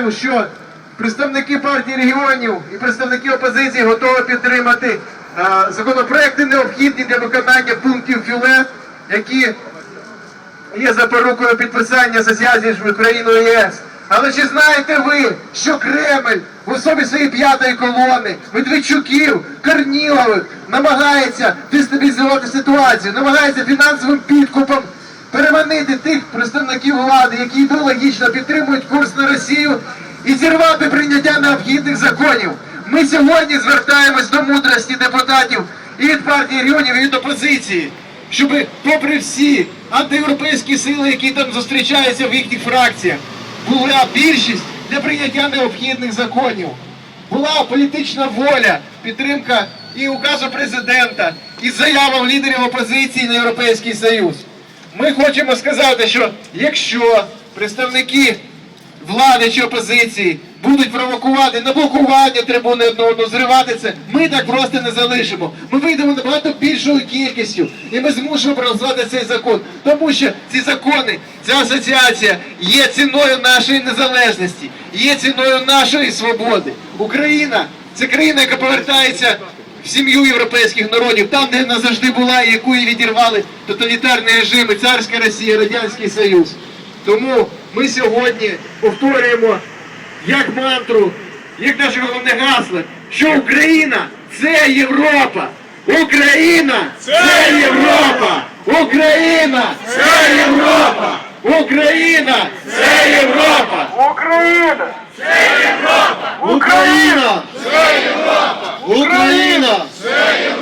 знаємо, що представники партії регіонів і представники опозиції готові підтримати е, законопроекти необхідні для виконання пунктів ФІЛЕ, які є запорукою підписання асоціації між Україною і ЄС. Але чи знаєте ви, що Кремль в особі своєї п'ятої колони, Медведчуків, Корнілових намагається дестабілізувати ситуацію, намагається фінансовим підкупом переманити тих представників влади, які ідеологічно підтримують курс на Росію, і зірвати прийняття необхідних законів. Ми сьогодні звертаємось до мудрості депутатів і від партії регіонів, і від опозиції щоб попри всі антиєвропейські сили, які там зустрічаються в їхніх фракціях, була більшість для прийняття необхідних законів. Була політична воля, підтримка і указу президента, і заявам лідерів опозиції на Європейський Союз. Ми хочемо сказати, що якщо представники влади чи опозиції будуть провокувати на блокування трибуни одного зривати це, ми так просто не залишимо. Ми вийдемо набагато більшою кількістю, і ми змусимо проголосувати цей закон. Тому що ці закони, ця асоціація є ціною нашої незалежності, є ціною нашої свободи. Україна це країна, яка повертається сім'ю європейських народів, там, де вона завжди була, і яку її відірвали тоталітарні режими, царська Росія, Радянський Союз. Тому ми сьогодні повторюємо як мантру, як наше головне гасло, що Україна це Європа! Україна це Європа! Україна це Європа! Україна це Європа! Україна!